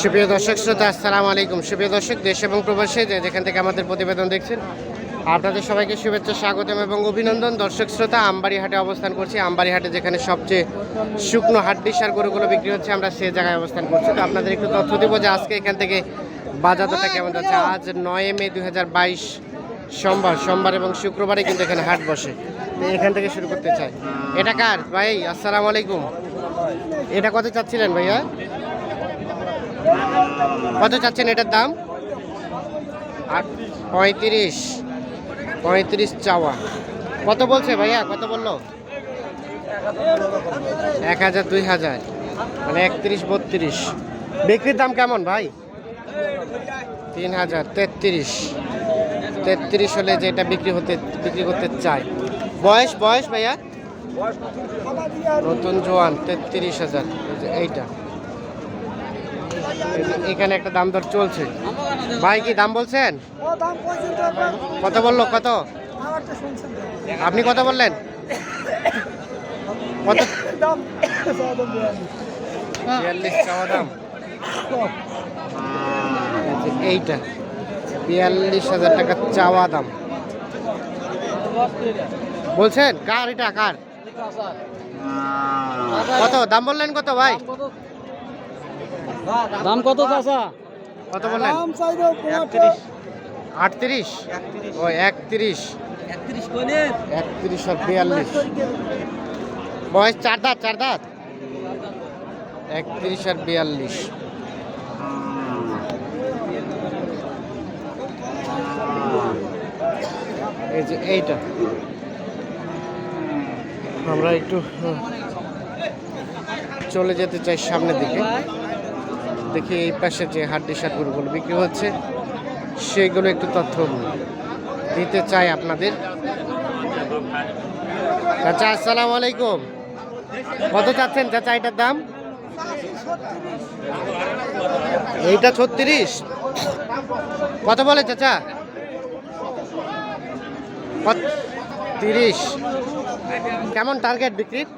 সুপ্রিয় দর্শক শ্রোতা, আসসালামু আলাইকুম। সুপ্রিয় দর্শক, দেশ এবং প্রবাসী যেখান থেকে আমাদের প্রতিবেদন দেখছেন, আপনাদের সবাইকে শুভেচ্ছা, স্বাগতম এবং অভিনন্দন। দর্শক শ্রোতা আমবাড়ি হাটে অবস্থান করছি। আমবাড়ি হাটে যেখানে সবচেয়ে শুকনো হাড্ডি সার গরুগুলো বিক্রি হচ্ছে, আমরা সে জায়গায় অবস্থান করছি। তো আপনাদের একটু তথ্য দেবো যে আজকে এখান থেকে বাজার দরটা কেমন যাচ্ছে। আজ নয় মে দু হাজার বাইশ সোমবার। সোমবার এবং শুক্রবারে কিন্তু এখানে হাট বসে। এখান থেকে শুরু করতে চাই। এটা কার? ভাই, আসসালামু আলাইকুম। এটা কত চাচ্ছিলেন ভাইয়া? কত চাচ্ছেন এটার দাম? পঁয়ত্রিশ পঁয়ত্রিশ চাওয়া। কত বলছে ভাইয়া? কত বলল? এক হাজার, দুই হাজার। মানে একত্রিশ, বত্রিশ। বিক্রির দাম কেমন ভাই? তিন হাজার, তেত্রিশ। তেত্রিশ হলে যে এটা বিক্রি হতে, বিক্রি করতে চায়। বয়স বয়স ভাইয়া? নতুন জোয়ান, তেত্রিশ হাজার। এইটা। এখানে একটা দাম দর চলছে। ভাই, কি দাম বলছেন? কত বলল? কত? আপনি কত বললেন? কত? বিয়াল্লিশ চাওয়া দাম। এইটা। বিয়াল্লিশ হাজার টাকা চাওয়া দাম। বলছেন? কার এটা? কার? কত? দাম বললেন কত ভাই? দাম কত? চাচা? কত বললেন? আটত্রিশ? ও একত্রিশ। একত্রিশ একত্রিশ আর বিয়াল্লিশ। বয়স চার দাঁত চার দাঁত? একত্রিশ আর বিয়াল্লিশ। এই যে এইটা। আমরা একটু চলে যেতে চাই সামনের দিকে। দেখি এই পাশে যে হাড্ডি সারগুলো বিক্রি হচ্ছে সেইগুলো একটু তথ্য দিতে চাই আপনাদের। চাচা, আসসালামু আলাইকুম। কত চাচ্ছেন চাচা এটার দাম? এইটা ছত্রিশ। কত বলে চাচা? তিরিশ। কেমন টার্গেট বিক্রির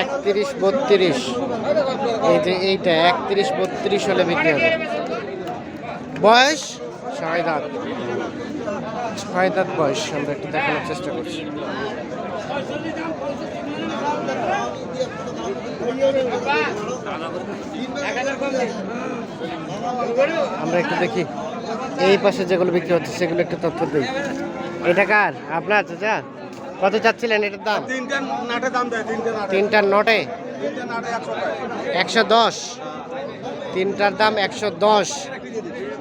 একত্রিশ বত্রিশ। এই যে এইটা, একত্রিশ বত্রিশ হলে বিক্রি হবে। বয়স? ছয় দাঁত। ছয় দাঁত বয়স, আমরা একটু দেখানোর চেষ্টা করছি। আমরা একটু দেখি। এই পাশে যেগুলো বিক্রি হচ্ছে, সেগুলো একটু তথ্য দিই। এটা কার? আপনার চাচা? কত চাচ্ছিলেন এটার দাম? তিনটার নটে একশো দশ? তিনটার দাম একশো দশ।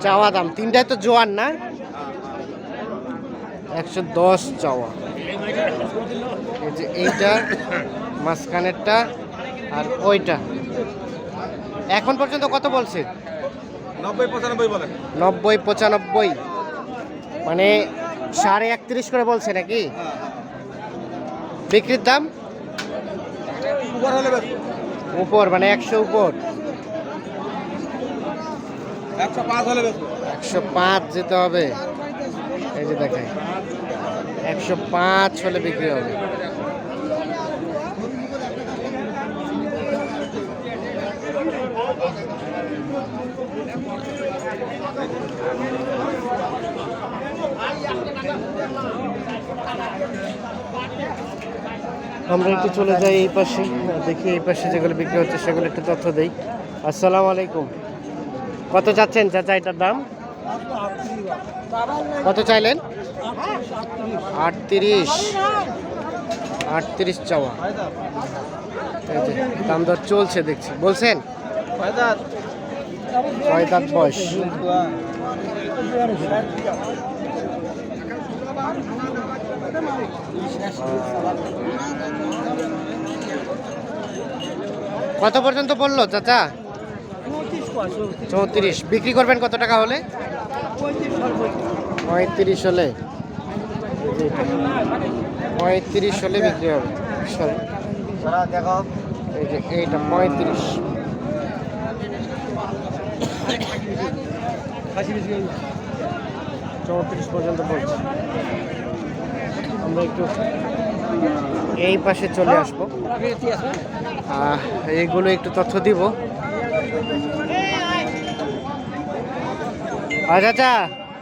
চাওয়া দাম। তিনটায় তো জোয়ান না? একশো দশ চাওয়া। এই যে এইটা মাঝখানেরটা আর ওইটা। এখন পর্যন্ত কত বলছে? নব্বই পঁচানব্বই বলে। নব্বই পঁচানব্বই। মানে সাড়ে একত্রিশ করে বলছে নাকি? বিক্রির দাম? উপর মানে একশো উপর। একশো পাঁচ যেতে হবে। এই যে দেখাই একশো পাঁচ হলে বিক্রি হবে। আমরা একটু চলে যাই এই পাশে, দেখি এই পাশে যেগুলো বিক্রি হচ্ছে সেগুলো একটু তথ্য দেই। আসসালামু আলাইকুম। কত চাচ্ছেন চাচা এটার দাম? কত চাইলেন? আটত্রিশ। আটত্রিশ চাওয়া। দাম দর চলছে দেখছি। বলছেন? বয়স। কত পর্যন্ত পড়ল চাচা? চৌত্রিশ বিক্রি করবেন কত টাকা হলে? পঁয়ত্রিশ হলে। পঁয়ত্রিশ হলে। বিক্রি হবে। এই যে এইটা পঁয়ত্রিশ। চৌত্রিশ পর্যন্ত পড়ছে। আমরা একটু এই পাশে চলে আসব। এইগুলো একটু তথ্য দিব। আচ্ছা আচ্ছা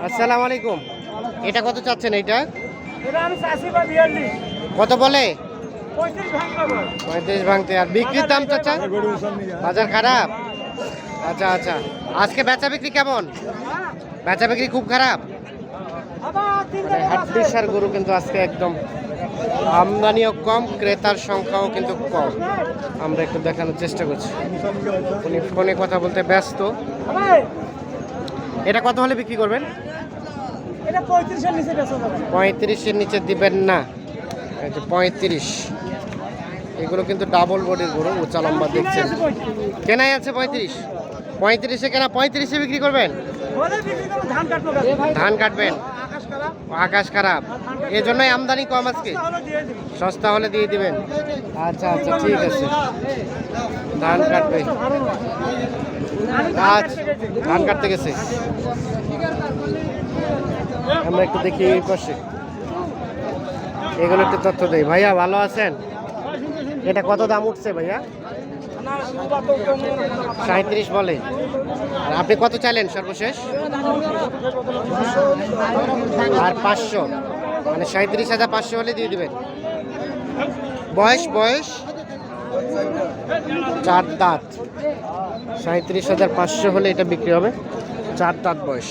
আসসালামু আলাইকুম। এটা কত চাচ্ছেন এইটা? কত বলে? পঁয়ত্রিশ ভাঙতে আর বিক্রির দাম চাচা? বাজার খারাপ? আচ্ছা আচ্ছা। আজকে বেচা বিক্রি কেমন? বেচা বিক্রি খুব খারাপ? মানে হাড্ডিসার গরু কিন্তু আজকে একদম আমদানিও কম ক্রেতার সংখ্যাও কিন্তু কম। আমরা একটু দেখানোর চেষ্টা করছি। উনি ফোনে কথা বলতে ব্যস্ত। এটা কত হলে বিক্রি করবেন? পঁয়ত্রিশের নিচে দিবেন না। পঁয়ত্রিশ। এগুলো কিন্তু ডাবল বডির গরু উঁচা লম্বা দেখছেন। কেনাই আছে পঁয়ত্রিশ? পঁয়ত্রিশে কেনা পঁয়ত্রিশে বিক্রি করবেন। ধান কাটবেন? আকাশ খারাপ। এই জন্যই আমদানি কম আজকে। সস্তা হলে দিয়ে দিবেন। আচ্ছা আচ্ছা ঠিক আছে। ধান কাটবে। আচ্ছা ধান কাটতে গেছে। আমরা একটু দেখি এই পাশে। এগুলো একটু তথ্য দেই। ভাইয়া, ভালো আছেন? এটা কত দাম উঠছে ভাইয়া? সাঁত্রিশ বলে। আর আপনি কত চাইলেন সর্বশেষ? আর পাঁচশো। মানে সাঁত্রিশ হাজার পাঁচশো হলে দিয়ে দেবেন। বয়স বয়স? চার দাঁত। সাঁত্রিশ হাজার পাঁচশো হলে এটা বিক্রি হবে। চার দাঁত বয়স।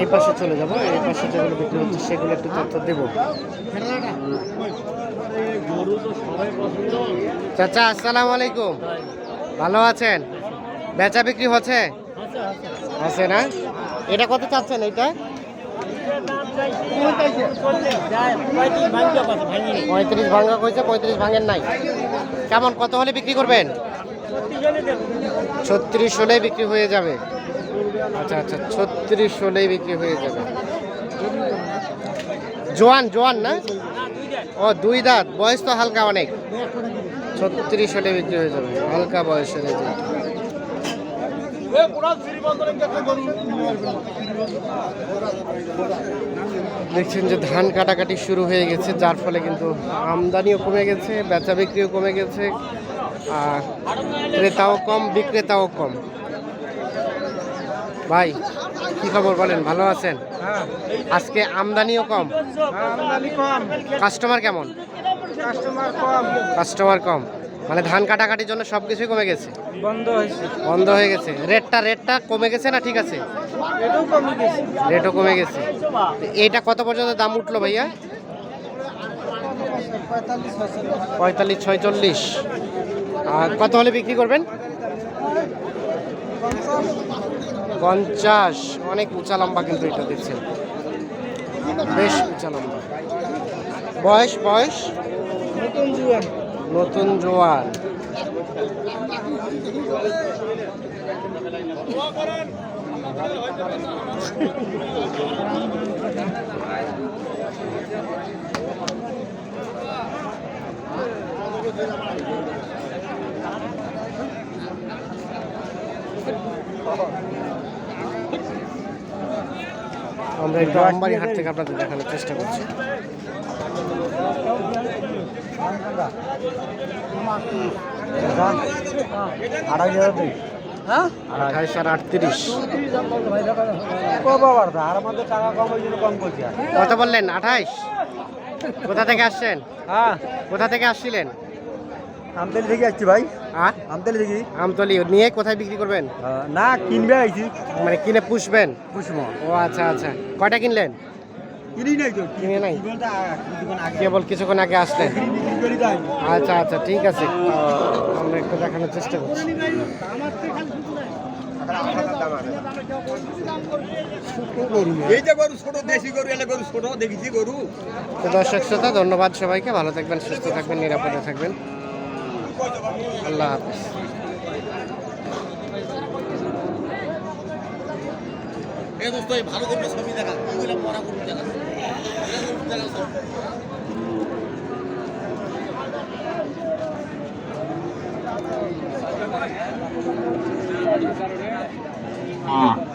এই পাশে চলে যাব, এই পাশে যেগুলো বিক্রি হচ্ছে সেগুলো একটু তথ্য দেবো। চাচা, আসসালামু আলাইকুম। ভালো আছেন? বেচা বিক্রি হচ্ছে? আছে না? এটা কত চাচ্ছেন এটা পঁয়ত্রিশ ভাঙা কইছে, পঁয়ত্রিশ ভাঙেন নাই। কেমন, কত হলে বিক্রি করবেন? ছত্রিশ হলেই বিক্রি হয়ে যাবে। আচ্ছা আচ্ছা। ছত্রিশ হলেই বিক্রি হয়ে যাবে। জোয়ান জোয়ান না? ও দুই দাঁত। বয়স তো হালকা অনেক। ছত্রিশ হলে বিক্রি হয়ে যাবে। হালকা বয়স এই যে। দেখছেন যে ধান কাটাকাটি শুরু হয়ে গেছে যার ফলে কিন্তু আমদানিও কমে গেছে বেচা বিক্রিও কমে গেছে। ক্রেতাও কম বিক্রেতাও কম। ভাই কি খবর বলেন? ভালো আছেন? আজকে আমদানিও কম। কম। কাস্টমার কেমন? কাস্টমার কম। কাস্টমার কম। মানে ধান কাটাকাটির জন্য সব কিছুই কমে গেছে? বন্ধ হয়েছে। বন্ধ হয়ে গেছে। রেটটা রেটটা কমে গেছে না ঠিক আছে? এটাও কমে গেছে। রেটও কমে গেছে। তো এইটা কত পর্যন্ত দাম উঠল ভাইয়া? পঁয়তাল্লিশ ছয়চল্লিশ। আর কত হলে বিক্রি করবেন? পঞ্চাশ। অনেক উঁচা লম্বা কিন্তু এটা দেখছেন। বেশ উঁচা লম্বা। বয়স বয়স? নতুন জুয়ান। নতুন জোয়ার আমরা একটু আমবাড়ি হাট থেকে আপনাদের দেখানোর চেষ্টা করছি। আড়াই হাজার হ্যাঁ? আঠাইশ আর আটত্রিশ। কত বললেন আঠাইশ? কোথা থেকে আসছেন? হ্যাঁ। কোথা থেকে আসছিলেন? আমতলি থেকে আসছি ভাই। আর? আমতলি থেকে। আমতলি নিয়ে কোথায় বিক্রি করবেন? না কিনবে আইছি। মানে কিনে পুষবেন? পুষমো ও আচ্ছা আচ্ছা। কয়টা কিনলেন? কিনি নাই তো। কিনে নাই? কেবল কিছুক্ষণ আগে আসলেন? আচ্ছা আচ্ছা ঠিক আছে। আমরা একটু দেখানোর চেষ্টা করছি। এই যে গরু ছোট দেশি গরু এলে গরু ছোট দেখেছি গরু। তো দর্শক শ্রোতা ধন্যবাদ সবাইকে। ভালো থাকবেন সুস্থ থাকবেন নিরাপদে থাকবেন। আল্লাহ হাফিজ এ দোস্ত এই ভালো করে ছবি দেখা ওইগুলো মরা করতে দেখা Ah.